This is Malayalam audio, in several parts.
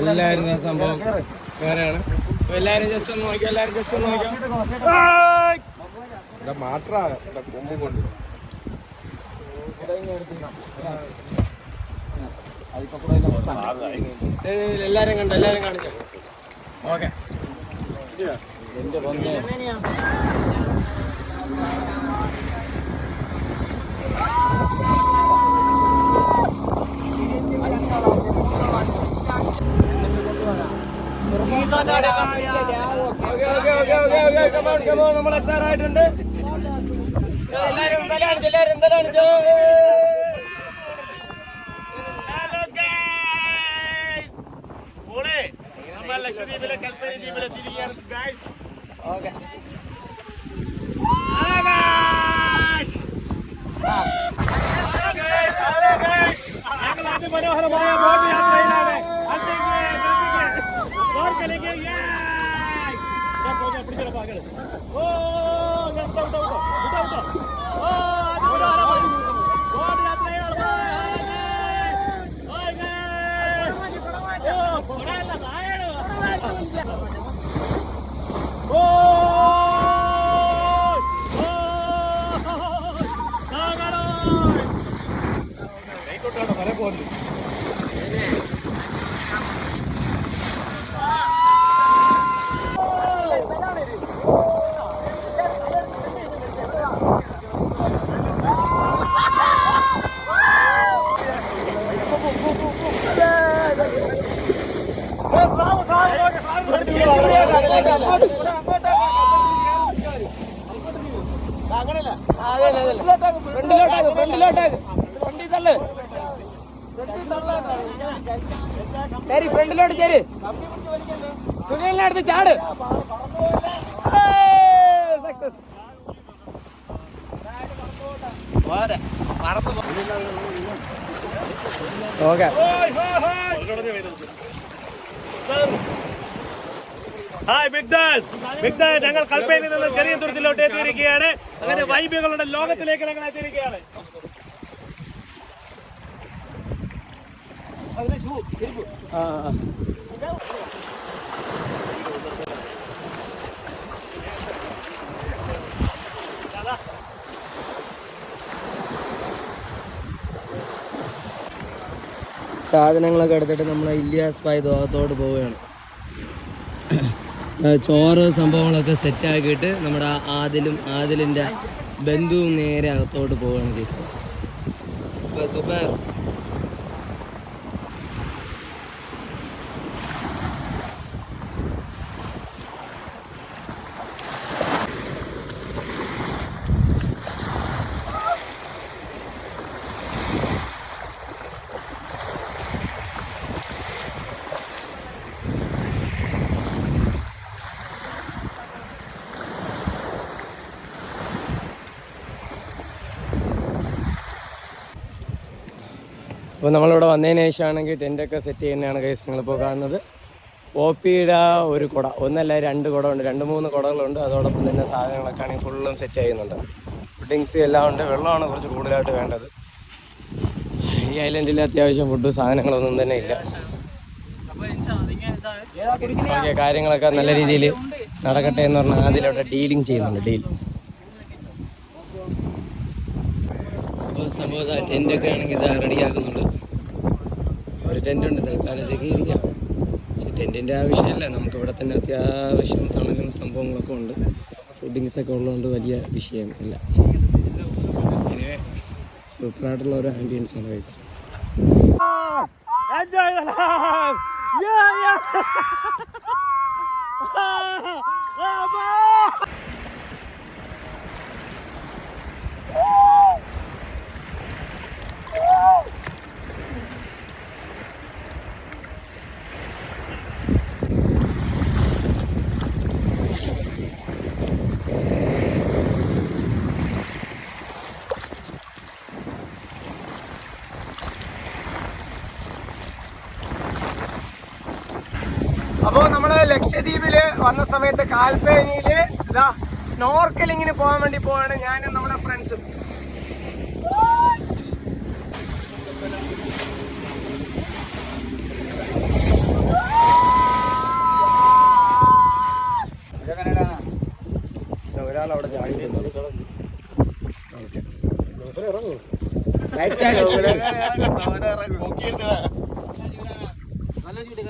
എല്ലാരും സംഭവം വേറെയാണ്. എല്ലാരും ജസ്റ്റ് ഒന്ന് നോക്കിയോ എല്ലാരും ജസ്റ്റ് ഒന്ന് നോക്കിയോ മാറ്റാ കൊമ്പ് കൊണ്ട്. എല്ലാരും കണ്ടു എല്ലാരും കാണിച്ചു? ഓക്കെ. നമ്മൾ എത്താറായിട്ടുണ്ട്. എല്ലാവരും ഗൈസ് ഓളെ നമ്മൾ ലക്ഷദ്വീപിലെ കൽപ്പന ദ്വീപിലെ തിരികെയാണ് ഗൈസ് ഓക്കെ ഞങ്ങൾ അതിമനോഹരമായ ബോട്ട് Oh! ഫ്രണ്ടിലോട്ടാക്ക് ഫ്രണ്ടിലോട്ടാക്ക്. ഫ്രണ്ടിൽ തള്ളു ശരി ഫ്രണ്ടിലോട്ട് ചേര്. സുനിലിനെ അടുത്ത് ചാട്. സക്സസ് ഓക്കെ ഹായ് ബിഗ്ദാസ് ബിഗ്ദാസ് ഞങ്ങൾ കൽപ്പനയിൽ നിന്ന് ചെറിയ തുരുത്തിലോട്ട് എത്തിയിരിക്കുകയാണ്. അങ്ങനെ വൈബുകളുടെ ലോകത്തിലേക്ക് ഞങ്ങൾ എത്തിയിരിക്കുകയാണ്. സാധനങ്ങളൊക്കെ എടുത്തിട്ട് നമ്മൾ ഇല്ലിയാസ് പായ് ദോഹത്തോട് പോവുകയാണ്. ചോറ് സംഭവങ്ങളൊക്കെ സെറ്റാക്കിയിട്ട് നമ്മുടെ ആദിലും ആദിലിന്റെ ബന്ധുവും നേരെ അകത്തോട്ട് പോവുകയാണ് കേസ് സൂപ്പർ. അപ്പോൾ നമ്മളിവിടെ വന്നതിന് ശേഷമാണെങ്കിൽ ടെന്റൊക്കെ സെറ്റ് ചെയ്യുന്നതാണ് കേസ് നിങ്ങളിപ്പോൾ കാണുന്നത്. ഒ പിയുടെ ഒരു കുട ഒന്നല്ല രണ്ട് കുടമുണ്ട് രണ്ട് മൂന്ന് കുടകളുണ്ട് അതോടൊപ്പം തന്നെ സാധനങ്ങളൊക്കെ ആണെങ്കിൽ ഫുള്ളും സെറ്റ് ചെയ്യുന്നുണ്ട്. ഫുഡിങ്സ് എല്ലാം ഉണ്ട്. വെള്ളമാണ് കുറച്ച് കൂടുതലായിട്ട് വേണ്ടത്. ഈ ഐലൻഡിൽ അത്യാവശ്യം ഫുഡ് സാധനങ്ങളൊന്നും തന്നെ ഇല്ല. ഓക്കെ കാര്യങ്ങളൊക്കെ നല്ല രീതിയിൽ നടക്കട്ടെ എന്ന് പറഞ്ഞാൽ അതിലവിടെ ഡീലിംഗ് ചെയ്യുന്നുണ്ട് ഡീൽ അപ്പോൾ സംഭവം ടെന്റൊക്കെ ആണെങ്കിൽ ഇതാ റെഡിയാക്കുന്നുണ്ട്. ഒരു ടെന്റ് ഉണ്ട് തൽക്കാലത്തേക്ക് ഇരിക്കാം. പക്ഷെ ടെന്റിന്റെ ആവശ്യമില്ല. നമുക്ക് ഇവിടെ തന്നെ അത്യാവശ്യം തണലും സംഭവങ്ങളൊക്കെ ഉണ്ട്. ഫുഡിങ്സ് ഒക്കെ ഉള്ളതുകൊണ്ട് വലിയ വിഷയം ഇല്ല സൂപ്പറായിട്ടുള്ള ഒരു ആംബിയൻസ് ആണ് വയസ്സ് എൻജോയ് Yeah, yeah. ലക്ഷദ്വീപിൽ വന്ന സമയത്ത് കാൽപ്പേനിയിൽ ഇതാ സ്നോർക്കലിങ്ങിന് പോകാൻ വേണ്ടി പോവാണ് ഞാനും നമ്മുടെ ഫ്രണ്ട്സും. ഒരാൾ അവിടെ ചാടി നല്ല ചൂട്.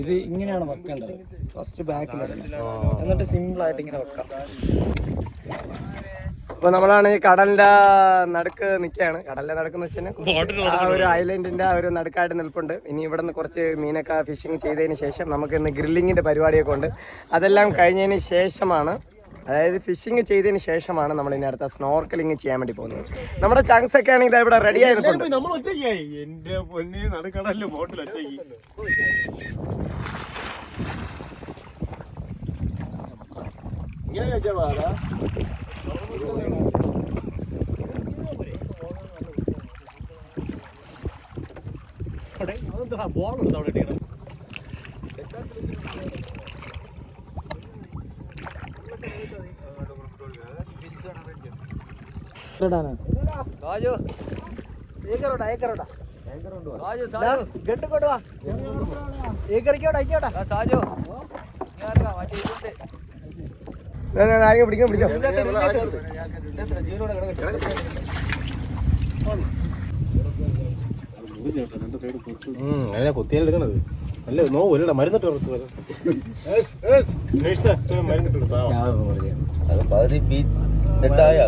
ഇത് ഇങ്ങനെയാണ് വെക്കേണ്ടത്. ഫസ്റ്റ് ബാക്കിൽ എന്നിട്ട് സിമ്പിൾ ആയിട്ട് ഇങ്ങനെ വെക്കാം. അപ്പൊ നമ്മളാണ് ഈ കടലിന്റെ നടുക്ക് നിൽക്കുകയാണ്. കടലിന്റെ നടുക്ക് എന്ന് വെച്ചാൽ ആ ഒരു ഐലൻഡിന്റെ ആ ഒരു നടുക്കായിട്ട് നിൽപ്പുണ്ട്. ഇനി ഇവിടെ നിന്ന് കുറച്ച് മീനൊക്കെ ഫിഷിംഗ് ചെയ്തതിന് ശേഷം നമുക്ക് ഇന്ന് ഗ്രില്ലിങ്ങിന്റെ പരിപാടിയൊക്കെ ഉണ്ട്. അതെല്ലാം കഴിഞ്ഞതിന് ശേഷമാണ് അതായത് ഫിഷിംഗ് ചെയ്തതിന് ശേഷമാണ് നമ്മൾ ഇനി അടുത്ത സ്നോർക്കലിംഗ് ചെയ്യാൻ വേണ്ടി പോകുന്നത്. നമ്മുടെ ചങ്സ് ഒക്കെ ആണെങ്കിൽ ഇവിടെ റെഡി ബോൾ നിൽപ്പുണ്ട് അവിടെ എന്റെ പൊന്നി നടുക്കടലിൽ ബോട്ടിൽ ഒറ്റയ്ക്ക് ഇങ്ങനെ വെച്ചാ പാടാ ബോൾ എടുത്ത് അവിടെ ഇട്ടിരിക്കണം ആരെങ്കിലും പിടിക്കണം പിടിച്ചോ അങ്ങനെ എടുക്കണത്. അല്ല നോവില്ലടാ മരുന്നിട്ട് മരുന്നിട്ട് അത് പകുതി ഡെഡായ